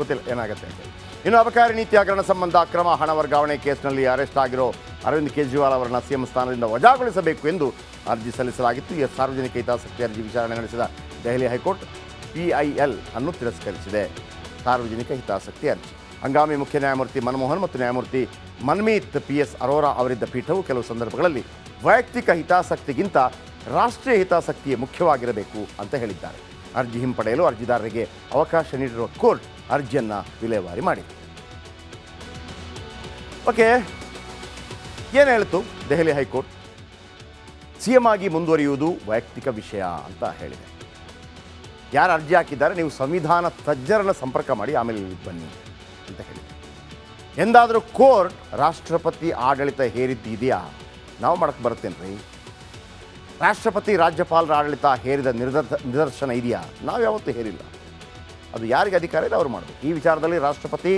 ಗೊತ್ತಿಲ್ಲ, ಏನಾಗುತ್ತೆ ಅಂತ ಇನ್ನು ಅಬಕಾರಿ ನೀತಿ ಹಗರಣ ಸಂಬಂಧ ಅಕ್ರಮ ಹಣ ವರ್ಗಾವಣೆ ಕೇಸ್ನಲ್ಲಿ ಅರೆಸ್ಟ್ ಆಗಿರೋ ಅರವಿಂದ್ ಕೇಜ್ರಿವಾಲ್ ಅವರನ್ನ ಸಿಎಂ ಸ್ಥಾನದಿಂದ ವಜಾಗೊಳಿಸಬೇಕು ಎಂದು ಅರ್ಜಿ ಸಲ್ಲಿಸಲಾಗಿತ್ತು. ಈ ಸಾರ್ವಜನಿಕ ಹಿತಾಸಕ್ತಿ ಅರ್ಜಿ ವಿಚಾರಣೆ ನಡೆಸಿದ ದೆಹಲಿ ಹೈಕೋರ್ಟ್ ಪಿಐಎಲ್ ಅನ್ನು ತಿರಸ್ಕರಿಸಿದೆ. ಸಾರ್ವಜನಿಕ ಹಿತಾಸಕ್ತಿ ಅರ್ಜಿ. ಹಂಗಾಮಿ ಮುಖ್ಯ ನ್ಯಾಯಮೂರ್ತಿ ಮನಮೋಹನ್ ಮತ್ತು ನ್ಯಾಯಮೂರ್ತಿ ಮನ್ಮೀತ್ ಪಿ ಎಸ್ ಅರೋರಾ ಅವರಿದ್ದ ಪೀಠವು ಕೆಲವು ಸಂದರ್ಭಗಳಲ್ಲಿ ವೈಯಕ್ತಿಕ ಹಿತಾಸಕ್ತಿಗಿಂತ ರಾಷ್ಟ್ರೀಯ ಹಿತಾಸಕ್ತಿಯೇ ಮುಖ್ಯವಾಗಿರಬೇಕು ಅಂತ ಹೇಳಿದ್ದಾರೆ. ಅರ್ಜಿ ಹಿಂಪಡೆಯಲು ಅರ್ಜಿದಾರರಿಗೆ ಅವಕಾಶ ನೀಡಿರುವ ಕೋರ್ಟ್ ಅರ್ಜಿಯನ್ನು ವಿಲೇವಾರಿ ಮಾಡಿದೆ ಓಕೆ, ಏನು ಹೇಳಿತು ದೆಹಲಿ ಹೈಕೋರ್ಟ್? ಸಿ ಎಂ ಆಗಿ ಮುಂದುವರಿಯುವುದು ವೈಯಕ್ತಿಕ ವಿಷಯ ಅಂತ ಹೇಳಿದೆ. ಯಾರು ಅರ್ಜಿ ಹಾಕಿದ್ದಾರೆ? ನೀವು ಸಂವಿಧಾನ ತಜ್ಞರನ್ನು ಸಂಪರ್ಕ ಮಾಡಿ ಆಮೇಲೆ ಬನ್ನಿ ಅಂತ ಹೇಳಿದೆ. ಎಂದಾದರೂ ಕೋರ್ಟ್ ರಾಷ್ಟ್ರಪತಿ ಆಡಳಿತ ಹೇರಿದ್ದಿದೆಯಾ ನಾವು ಮಾಡಕ್ಕೆ ಬರ್ತೇನೆ ರೀ. ರಾಷ್ಟ್ರಪತಿ, ರಾಜ್ಯಪಾಲರ ಆಡಳಿತ ಹೇರಿದ ನಿರ್ದರ್ ನಿದರ್ಶನ ಇದೆಯಾ? ನಾವು ಯಾವತ್ತೂ ಹೇರಿಲ್ಲ. ಅದು ಯಾರಿಗೆ ಅಧಿಕಾರ ಇದೆ ಅವರು ಮಾಡಬೇಕು. ಈ ವಿಚಾರದಲ್ಲಿ ರಾಷ್ಟ್ರಪತಿ,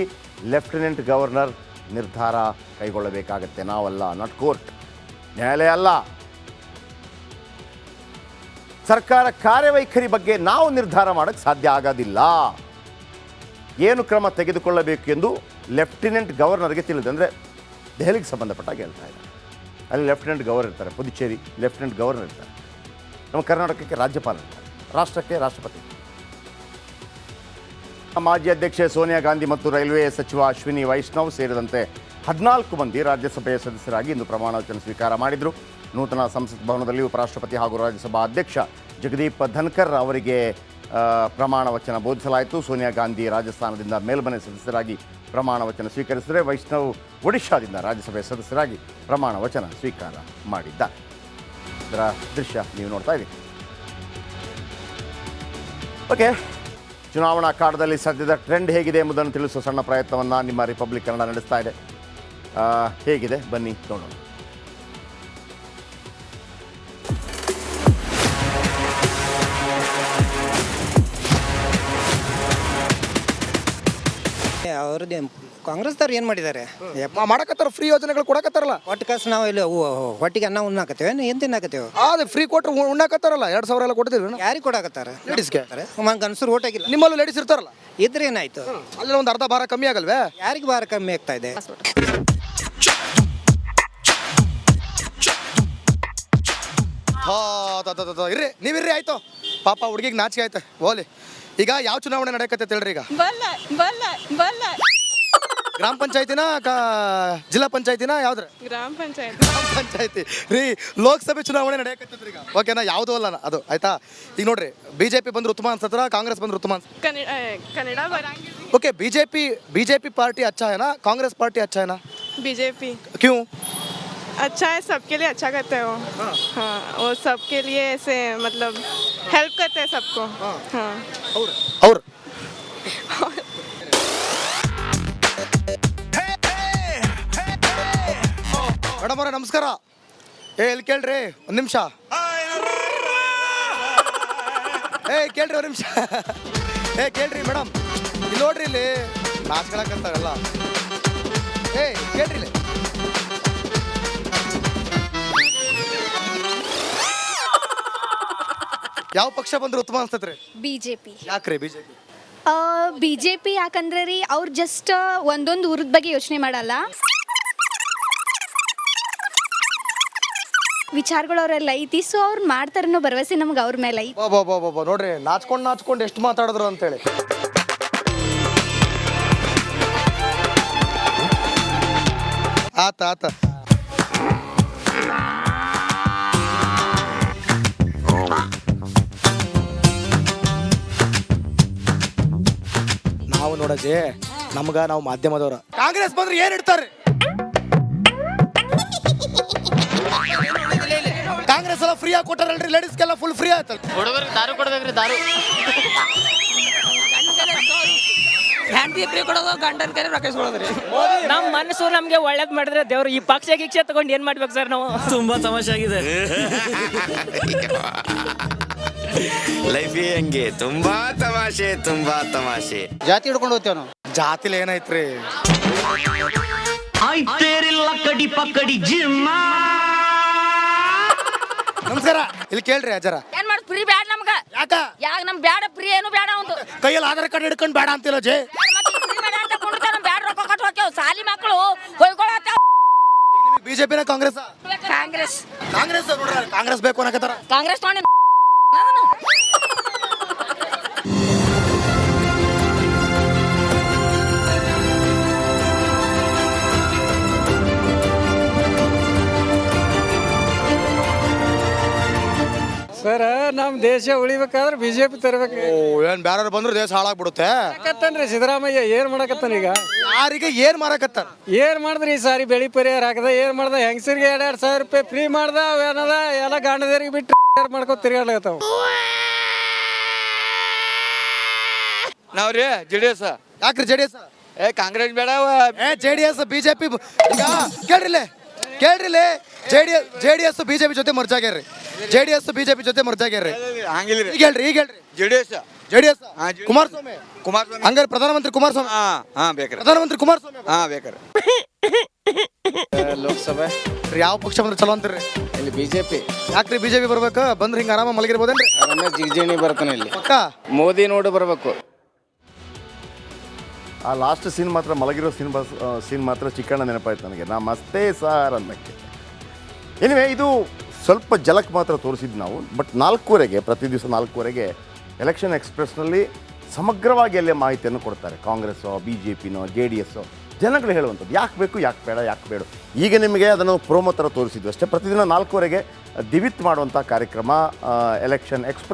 ಲೆಫ್ಟಿನೆಂಟ್ ಗವರ್ನರ್ ನಿರ್ಧಾರ ಕೈಗೊಳ್ಳಬೇಕಾಗತ್ತೆ. ನಾವಲ್ಲ ನಾಟ್ ಕೋರ್ಟ್ ನ್ಯಾಯಾಲಯ ಅಲ್ಲ. ಸರ್ಕಾರ ಕಾರ್ಯವೈಖರಿ ಬಗ್ಗೆ ನಾವು ನಿರ್ಧಾರ ಮಾಡೋಕ್ಕೆ ಸಾಧ್ಯ ಆಗೋದಿಲ್ಲ. ಏನು ಕ್ರಮ ತೆಗೆದುಕೊಳ್ಳಬೇಕು ಎಂದು ಲೆಫ್ಟಿನೆಂಟ್ ಗವರ್ನರ್ಗೆ ತಿಳಿದೆ ಅಂದರೆ ದೆಹಲಿಗೆ ಸಂಬಂಧಪಟ್ಟಾಗ ಹೇಳ್ತಾ ಇದ್ದಾರೆ. ಅಲ್ಲಿ ಲೆಫ್ಟಿನೆಂಟ್ ಗವರ್ನರ್ ಇರ್ತಾರೆ, ಪುದುಚೇರಿ ಲೆಫ್ಟಿನೆಂಟ್ ಗವರ್ನರ್ ಇರ್ತಾರೆ. ನಮ್ಮ ಕರ್ನಾಟಕಕ್ಕೆ ರಾಜ್ಯಪಾಲ ಇರ್ತಾರೆ ರಾಷ್ಟ್ರಕ್ಕೆ ರಾಷ್ಟ್ರಪತಿ. ಮಾಜಿ ಅಧ್ಯಕ್ಷೆ ಸೋನಿಯಾ ಗಾಂಧಿ ಮತ್ತು ರೈಲ್ವೆ ಸಚಿವ ಅಶ್ವಿನಿ ವೈಷ್ಣವ್ ಸೇರಿದಂತೆ ಹದಿನಾಲ್ಕು ಮಂದಿ ರಾಜ್ಯಸಭೆಯ ಸದಸ್ಯರಾಗಿ ಇಂದು ಪ್ರಮಾಣ ವಚನ ಸ್ವೀಕಾರ ಮಾಡಿದರು. ನೂತನ ಸಂಸತ್ ಭವನದಲ್ಲಿ ಉಪರಾಷ್ಟ್ರಪತಿ ಹಾಗೂ ರಾಜ್ಯಸಭಾ ಅಧ್ಯಕ್ಷ ಜಗದೀಪ್ ಧನ್ಕರ್ ಅವರಿಗೆ ಪ್ರಮಾಣ ವಚನ ಬೋಧಿಸಲಾಯಿತು. ಸೋನಿಯಾ ಗಾಂಧಿ ರಾಜಸ್ಥಾನದಿಂದ ಮೇಲ್ಮನೆ ಸದಸ್ಯರಾಗಿ ಪ್ರಮಾಣ ವಚನ ಸ್ವೀಕರಿಸಿದರೆ ವೈಷ್ಣವ್ ಒಡಿಶಾದಿಂದ ರಾಜ್ಯಸಭೆಯ ಸದಸ್ಯರಾಗಿ ಪ್ರಮಾಣ ವಚನ ಸ್ವೀಕಾರ ಮಾಡಿದ್ದಾರೆ. ಇದರ ದೃಶ್ಯ ನೀವು ನೋಡ್ತಾ ಇದ್ದೀರಿ. ಓಕೆ ಚುನಾವಣಾ ಕಾಲದಲ್ಲಿ ಸದ್ಯದ ಟ್ರೆಂಡ್ ಹೇಗಿದೆ ಎಂಬುದನ್ನು ತಿಳಿಸುವ ಸಣ್ಣ ಪ್ರಯತ್ನವನ್ನು ನಿಮ್ಮ ರಿಪಬ್ಲಿಕ್ ಕನ್ನಡ ನಡೆಸ್ತಾ ಇದೆ. ಹೇಗಿದೆ? ಬನ್ನಿ, ನೋಡೋಣ. ಅವ್ರದ್ದು ಕಾಂಗ್ರೆಸ್ದವ್ರು ಏನು ಮಾಡಿದ್ದಾರೆ ಯಪ್ಪ ಮಾಡಕತ್ತಾರ ಫ್ರೀ ಯೋಜನೆಗಳು ಕೊಡಕತ್ತಾರಲ್ಲ. ಒಟ್ಟು ಕಾಸು ನಾವು ಇಲ್ಲಿ ಹೊಟ್ಟಿಗೆ ಅನ್ನ ಉಣ್ಣಾಕತ್ತೇವೆ? ಏನು ತಿನ್ನಾಕತ್ತೇವೆ? ಅದೇ ಫ್ರೀ ಕೊಟ್ರು ಉಣ್ಣಾಕತ್ತಾರಲ್ಲ ಎರಡ್ ಸಾವಿರ ಎಲ್ಲ ಕೊಡ್ತೀವಿ ಯಾರಿಗೆ ಕೊಡಾಕತ್ತಾರ? ಲೇಡೀಸ್ಗೆ ಗನ್ಸರು ಓಟ್ ಆಗಿಲ್ಲ. ನಿಮ್ಮಲ್ಲೂ ಲೇಡೀಸ್ ಇರ್ತಾರಲ್ಲ? ಇದ್ರೆ ಏನಾಯ್ತು? ಅಲ್ಲಿ ಒಂದು ಅರ್ಧ ಭಾರ ಕಮ್ಮಿ ಆಗಲ್ವೇ? ಯಾರಿಗೆ ಭಾರ ಕಮ್ಮಿ ಆಗ್ತಾ ಇದೆ? ಹಾ ತ- ತ- ತ- ತ- ಇರ್ರಿ ನೀವಿರ್ರಿ ಆಯ್ತು. ಪಾಪ ಹುಡುಗಿಗೆ ನಾಚಿಕೆ ಆಯ್ತು. ಓಲಿ ಈಗ ಯಾವ ಚುನಾವಣೆ ನಡೆಯಕತ್ತೈತೆ ಹೇಳ್ರಿ ಈಗ? ಬಲ್ಲ ಬಲ್ಲ ಬಲ್ಲ. ಗ್ರಾಮ ಪಂಚಾಯತಿನ ಕಾ ಜಿಲ್ಲಾ ಪಂಚಾಯತಿನ ಯಾವ್ದ್ರ ಗ್ರಾಮ ಪಂಚಾಯತ್ ಗ್ರಾಮ ಪಂಚಾಯತಿ ರೀ ಲೋಕಸಭೆ ಚುನಾವಣೆ ನಡೆಯಕತ್ತೈತ್ರಿ ಈಗ ಓಕೆನಾ ಯಾವುದೂ ಅಲ್ಲ ಅದು ಆಯ್ತಾ ಈಗ ನೋಡ್ರಿ ಬಿಜೆಪಿ ಬಂದ್ರೆ ಉತ್ತಮ ಅನ್ಸತ್ರ ಕಾಂಗ್ರೆಸ್ ಬಂದ್ರೆ ಉತ್ತಮ ಅನ್ಸ ಕನ್ನಡ ಕನ್ನಡ ಬರಂಗಿಲ್ಲ ओके बीजेपी बीजेपी पार्टी अच्छा है ना कांग्रेस पार्टी अच्छा है ना बीजेपी क्यों अच्छा है सबके लिए अच्छा करते हैं वो हाँ वो सबके लिए ऐसे मतलब हेल्प करते हैं सबको हाँ और और ಮೇಡಮ್ ಅವರೇ ನಮಸ್ಕಾರ. ಏ ಇಲ್ಲಿ ಕೇಳ್ರಿ ಒಂದು ನಿಮಿಷ. ಏ ಕೇಳ್ರಿ ಒಂದು ನಿಮಿಷ. ಏ ಕೇಳ್ರಿ ಮೇಡಮ್. ಇಲ್ಲಿ ನೋಡ್ರಿ ಇಲ್ಲಿ ನಾಚ್ಕೊಳಕಂತಾರಲ್ಲ ಏ ಕೇಳ್ರಿ ಇಲ್ಲಿ. ಯಾವ ಪಕ್ಷ ಬಂದ್ರೆ ಉತ್ತಮ ಅನ್ಸ್ತತ್ರಿ ಬಿಜೆಪಿ. ಯಾಕ್ರಿ ಬಿಜೆಪಿ? ಬಿಜೆಪಿ ಯಾಕಂದ್ರೆ ರೀ ಅವ್ರು ಜಸ್ಟ್ ಒಂದೊಂದು ಊರದ ಬಗ್ಗೆ ಯೋಚನೆ ಮಾಡಲ್ಲ. ವಿಚಾರಗಳು ಅವರೆಲ್ಲ ಐತಿ. ಸೊ ಅವ್ರು ಮಾಡ್ತಾರೆ ಅನ್ನೋ ಭರವಸೆ ನಮ್ಗೆ ಅವ್ರ ಮೇಲೆ ನೋಡ್ರಿ, ನಾಚ್ಕೊಂಡು ನಾಚ್ಕೊಂಡು ಎಷ್ಟು ಮಾತಾಡಿದ್ರು ಅಂತೇಳಿ. ಆತ ಆತ. ನಾವು ನೋಡಜಿ ನಮ್ಗ ನಾವು ಮಾಧ್ಯಮದವ್ರ. ಕಾಂಗ್ರೆಸ್ ಬಂದ್ರೆ ಏನ್ ಇಡ್ತಾರೆ? ಸಲ ಫ್ರೀ ಆಗಿ ಕೊಟ್ಟಾರಲ್ರಿ? ಲೇಡೀಸ್ಗೆಲ್ಲ ಫುಲ್ ಫ್ರೀ ಆಯ್ತಲ್ಲ. ಹುಡುಗರಿಗೆ ದಾರು ಕೊಡ್ಬೇಕ್ರಿ ದಾರು. ಹೆಂಡತಿ ಫ್ರೀ ಕೊಡೋದು ಗಂಡನ ಕೈ ರೊಕ್ಕ ಇಸ್ಕೊಳ್ಳೋದ್ರಿ ನಮ್ಮ ಮನಸ್ಸು ನಮಗೆ ಒಳ್ಳೇದ್ ಮಾಡಿದ್ರೆ ದೇವ್ರು ಈ ಪಕ್ಷ ಗಿಕ್ಷ ತಗೊಂಡು ಏನ್ ಮಾಡ್ಬೇಕು ಸರ್ ನಾವು? ತುಂಬಾ ತಮಾಷೆ ಆಗಿದೆ. ಲೈಫ್ ಹಂಗೆ ತುಂಬಾ ತಮಾಷೆ ತುಂಬಾ ತಮಾಷೆ. ಜಾತಿ ಹಿಡ್ಕೊಂಡು ಹೋಗ್ತೇವೆ ನಾವು ಜಾತಿಲಿ ಏನೈತ್ರಿ ಕಡಿ ಪಕ್ಕಡಿ ಜಿಮ್ಮ. ನಮಸ್ಕಾರ ಇಲ್ಲಿ ಕೇಳ್ರಿ ಅಜ್ಜರ ಏನ್ ಮಾಡ್ತ ಫ್ರೀ ಬ್ಯಾಡ ನಮ್ಗ? ಯಾಕ? ಯಾಕ ನಮ್ ಬ್ಯಾಡ ಫ್ರೀ ಏನು ಬ್ಯಾಡ ಒಂದು ಕೈಯಲ್ಲಿ ಆಧಾರ್ ಕಾರ್ಡ್ ಹಿಡ್ಕೊಂಡು ಬ್ಯಾಡ ಅಂತಿಲ್ಲ ಜೆ ಬ್ಯಾಡ ರೊಕ್ಕ ಕಟ್ಟಿ ಸಾಲಿ ಮಕ್ಕಳು ಬಿಜೆಪಿ ಬಿಜೆಪಿನ ಕಾಂಗ್ರೆಸ್ ಕಾಂಗ್ರೆಸ್. ಕಾಂಗ್ರೆಸ್ ನೋಡ್ರ ಕಾಂಗ್ರೆಸ್ ಬೇಕು ಅನ್ನಕತ್ತಾರ. ಕಾಂಗ್ರೆಸ್ ನೋಡಿ ನಮ್ಮ ದೇಶ ಉಳಿಬೇಕಾದ್ರೆ ಬಿಜೆಪಿ ತರಬೇಕು. ಓ ಏನ್ ಬ್ಯಾರ ಬಂದ್ರೆ ದೇಶ ಹಾಳಾಗ್ಬಿಡುತ್ತೆ? ಯಾಕತ್ತನ್ರಿ ಸಿದ್ದರಾಮಯ್ಯ ಏನ್ ಮಾಡಕತ್ತಾನ ಈಗ? ಯಾರಿಗೆ ಏನ್ ಮಾರಕತ್ತಾರ ಏನ್ ಮಾಡಿದ್ರಿ ಈ ಸಾರಿ ಬೆಳಿ ಪರಿಹಾರ ಹಾಕದ ಏನ್ ಮಾಡ್ದ? ಹೆಂಗಸರಿಗೆ ಎರಡ್ ಎರಡ್ ಸಾವಿರ ರೂಪಾಯಿ ಫ್ರೀ ಮಾಡ್ದ? ಏನದ? ಎಲ್ಲ ಗಾಂಡದೇರಿಗೆ ಬಿಟ್ಟು ಮಾಡ್ಕೊ ತಿರ್ಗಾಡ್ಲಕತ್ತಾವ. ನಾವ್ರಿ ಜೆ ಡಿ ಎಸ್. ಯಾಕ್ರಿ ಜೆ ಡಿ ಎಸ್? ಏ ಕಾಂಗ್ರೆಸ್ ಬೇಡ ಏ ಜೆ ಡಿ ಎಸ್ ಬಿಜೆಪಿ ಕೇಳ್ರಿಲೇ ಕೇಳ್ರಿಲೇ ಕೇಳ್ರಿಲೆ J D S J D S BJP ಜೊತೆ ಮರ್ಜ್ ಆಗ್ಯಾರ್ರಿ ಜೆ ಡಿ ಎಸ್ ಬಿಜೆಪಿ ಜೊತೆ ಮುರ್ಜಾಗಿರ್ರಿ. ಹಂಗಿಲ್ಲ ಈಗ ಹೇಳ್ರಿ ಈಗ ಹೇಳ್ರಿ. J D S J D S ಹಾ. ಕುಮಾರಸ್ವಾಮಿ. ಕುಮಾರಸ್ವಾಮಿ. ಹಂಗಾರೆ ಪ್ರಧಾನಮಂತ್ರಿ ಕುಮಾರಸ್ವಾಮಿ. ಹಾ ಹಾ ಬೇಕ್ರಿ. ಪ್ರಧಾನಮಂತ್ರಿ ಕುಮಾರಸ್ವಾಮಿ ಹಾ ಬೇಕ್ರಿ. ಲೋಕಸಭೆ. ಯಾವ ಪಕ್ಷ ಬಂದ್ರೆ ಚಲೋ ಅಂತೀರಿ? ಇಲ್ಲಿ ಬಿಜೆಪಿ. ಯಾಕ್ರಿ ಬಿಜೆಪಿ ಬರ್ಬೇಕು? ಬಂದ್ರೆ ಹಿಂಗ ಆರಾಮ ಮಲಗಿರ್ಬೋದೇನ್ರಿ? ರಮೇಶ್ ಜಿಗಜಿಣಿ ಬರ್ತಾನೆ ಇಲ್ಲಿ. ಪಕ್ಕ? ಮೋದಿ ನೋಡಿ ಬರ್ಬೇಕು. ಆ ಲಾಸ್ಟ್ ಸೀನ್ ಮಾತ್ರ ಮಲಗಿರೋ ಸೀನ್ ಬಸ್ ಸೀನ್ ಮಾತ್ರ ಚಿಕ್ಕಣ್ಣ ನೆನಪಾಯ್ತು ನನಗೆ. ನಾ ಮಸ್ತೇ ಸಾರ್ ಅನ್ನಕ್ಕೆ ಎನಿವೆ ಇದು ಸ್ವಲ್ಪ ಜಲಕ್ ಮಾತ್ರ ತೋರಿಸಿದ್ದು ನಾವು. ಬಟ್ ನಾಲ್ಕೂವರೆಗೆ, ಪ್ರತಿ ದಿವಸ ನಾಲ್ಕೂವರೆಗೆ ಎಲೆಕ್ಷನ್ ಎಕ್ಸ್ಪ್ರೆಸ್ನಲ್ಲಿ ಸಮಗ್ರವಾಗಿ ಅಲ್ಲೇ ಮಾಹಿತಿಯನ್ನು ಕೊಡ್ತಾರೆ. ಕಾಂಗ್ರೆಸ್ಸೋ ಬಿ ಜೆ ಪಿನೋ ಜೆ ಡಿ ಎಸ್ಸೋ, ಜನಗಳು ಹೇಳುವಂಥದ್ದು, ಯಾಕೆ ಬೇಕು, ಯಾಕೆ ಬೇಡ ಯಾಕೆ ಬೇಡ. ಈಗ ನಿಮಗೆ ಅದನ್ನು ಪ್ರೋಮೋ ಥರ ತೋರಿಸಿದ್ವಿ ಅಷ್ಟೇ. ಪ್ರತಿದಿನ ನಾಲ್ಕೂವರೆಗೆ ದಿವಿತ್ ಮಾಡುವಂಥ ಕಾರ್ಯಕ್ರಮ ಎಲೆಕ್ಷನ್ ಎಕ್ಸ್ಪ್ರೆಸ್